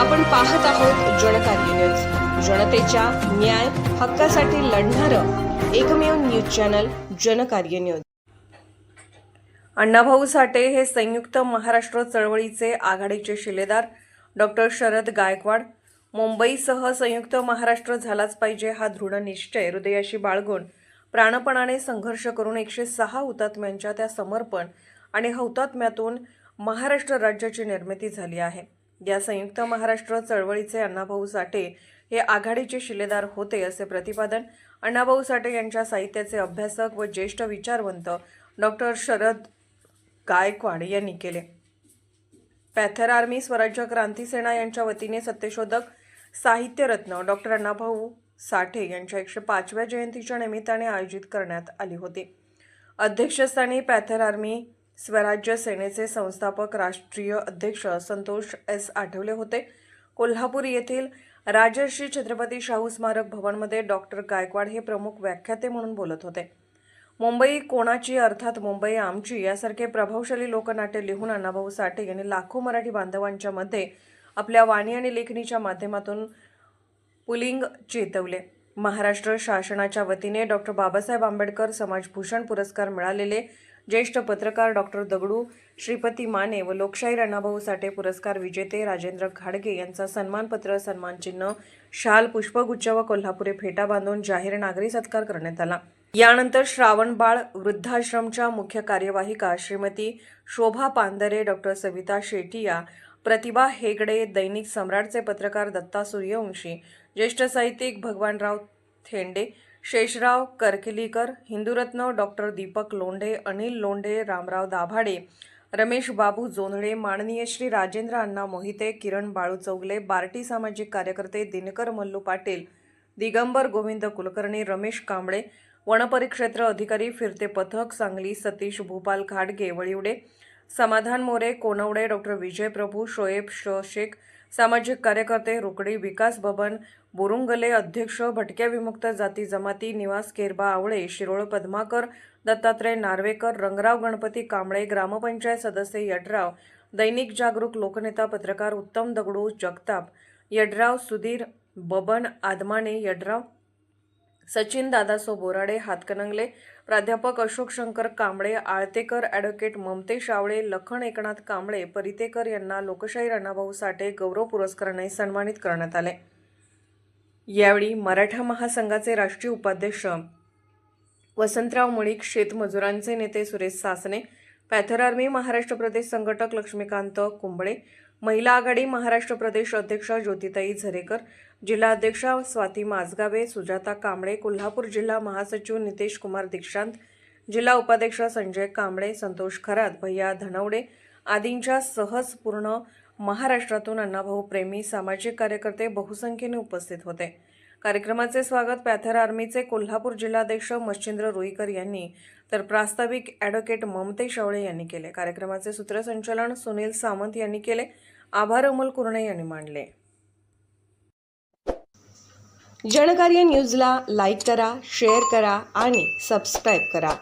आपण पाहत आहोत जनकार्य न्यूज. जनतेच्या न्याय हक्कासाठी लढणारं एकमेव news channel Janakarya news. Annabhau Sathe हे संयुक्त महाराष्ट्र चळवळीचे आघाडीचे शिलेदार डॉक्टर शरद गायकवाड. मुंबईसह संयुक्त महाराष्ट्र झालाच पाहिजे हा दृढ निश्चय. हृदयाशी बाळगून प्राणपणाने संघर्ष करून एकशे सहा हुतात्म्यांच्या त्या समर्पण आणि हौतात्म्यातून महाराष्ट्र राज्याची निर्मिती झाली आहे. या संयुक्त महाराष्ट्र चळवळीचे अण्णाभाऊ साठे हे आघाडीचे शिलेदार होते असे प्रतिपादन अण्णाभाऊ साठे यांच्या साहित्याचे अभ्यासक व ज्येष्ठ विचारवंत डॉक्टर शरद गायकवाड यांनी केले. पॅथर आर्मी स्वराज्य क्रांती सेना यांच्या वतीने सत्यशोधक साहित्यरत्न डॉक्टर अण्णाभाऊ साठे यांच्या एकशे पाचव्या जयंतीच्या निमित्ताने आयोजित करण्यात आली होती. अध्यक्षस्थानी पॅथर आर्मी स्वराज्य सेनेचे संस्थापक राष्ट्रीय अध्यक्ष संतोष एस आठवले होते. कोल्हापूर येथील राजर्षी छत्रपती शाहू स्मारक भवनमध्ये डॉक्टर गायकवाड हे प्रमुख व्याख्याते म्हणून बोलत होते. मुंबई कोणाची अर्थात मुंबई आमची यासारखे प्रभावशाली लोकनाट्य लिहून अण्णाभाऊ साठे यांनी लाखो मराठी बांधवांच्या मध्ये आपल्या वाणी आणि लेखणीच्या माध्यमातून पुलिंग चेतवले. महाराष्ट्र शासनाच्या वतीने डॉक्टर बाबासाहेब आंबेडकर समाजभूषण पुरस्कार मिळालेले ज्येष्ठ पत्रकार डॉक्टर दगडू श्रीपती माने व लोकशाही अण्णाभाऊ साठे पुरस्कार विजेते राजेंद्र घाडगे यांचा सन्मानपत्र सन्मानचिन्ह शाल पुष्पगुच्छ व कोल्हापुरे फेटा बांधून जाहीर नागरी सत्कार करण्यात आला. यानंतर श्रावणबाळ वृद्धाश्रमच्या मुख्य कार्यवाहिका श्रीमती शोभा पांदरे डॉक्टर सविता शेटिया प्रतिभा हेगडे दैनिक सम्राटचे पत्रकार दत्ता सूर्यवंशी ज्येष्ठ साहित्यिक भगवानराव थेंडे शेषराव करकिलीकर हिंदुरत्न डॉक्टर दीपक लोंढे अनिल लोंढे रामराव दाभाडे रमेश बाबू जोंधळे माननीय श्री राजेंद्र अण्णा मोहिते किरण बाळू चौगले बार्टी सामाजिक कार्यकर्ते दिनकर मल्लू पाटील दिगंबर गोविंद कुलकर्णी रमेश कांबळे वनपरिक्षेत्र अधिकारी फिरते पथक सांगली सतीश भूपाल घाटगे वळिवडे समाधान मोरे कोनवडे डॉक्टर विजय प्रभू शोएब श शेख सामाजिक कार्यकर्ते रुकडी विकास भवन बुरुंगले अध्यक्ष भटक्या विमुक्त जाती जमाती निवास केरबा आवळे शिरोळ पद्माकर दत्तात्रय नार्वेकर रंगराव गणपती कांबळे ग्रामपंचायत सदस्य यड्राव दैनिक जागरूक लोकनेता पत्रकार उत्तम दगडू जगताप यड्राव सुधीर बबन आदमाने यड्राव सचिन दादासो बोराडे हातकणंगले प्राध्यापक अशोक शंकर कांबळे आळतेकर ॲडव्होकेट ममतेश आवळे लखन एकनाथ कांबळे परितेकर यांना लोकशाही अण्णाभाऊ साठे गौरव पुरस्काराने सन्मानित करण्यात आले. यावेळी मराठा महासंघाचे राष्ट्रीय उपाध्यक्ष वसंतराव मुळीक शेतमजुरांचे नेते सुरेश सासने पॅथर आर्मी महाराष्ट्र प्रदेश संघटक लक्ष्मीकांत कुंबळे महिला आघाडी महाराष्ट्र प्रदेश अध्यक्ष ज्योतिताई झरेकर जिल्हाध्यक्षा स्वाती माजगावे सुजाता कांबळे कोल्हापूर जिल्हा महासचिव नितेश कुमार दीक्षांत जिल्हा उपाध्यक्ष संजय कांबळे संतोष खरात भैया धनवडे आदींच्या सहजपूर्ण महाराष्ट्रातून अण्णाभाऊ प्रेमी सामाजिक कार्यकर्ते बहुसंख्येने उपस्थित होते. कार्यक्रमाचे स्वागत पॅथर आर्मीचे कोल्हापूर जिल्हाध्यक्ष मच्छिंद्र रुईकर यांनी तर प्रास्ताविक ॲडव्होकेट ममते शवळे यांनी केले. कार्यक्रमाचे सूत्रसंचालन सुनील सामंत यांनी केले. आभार अमोल कुर्णे यांनी मांडले. जनकार्य न्यूजला लाईक करा शेअर करा आणि सबस्क्राईब करा.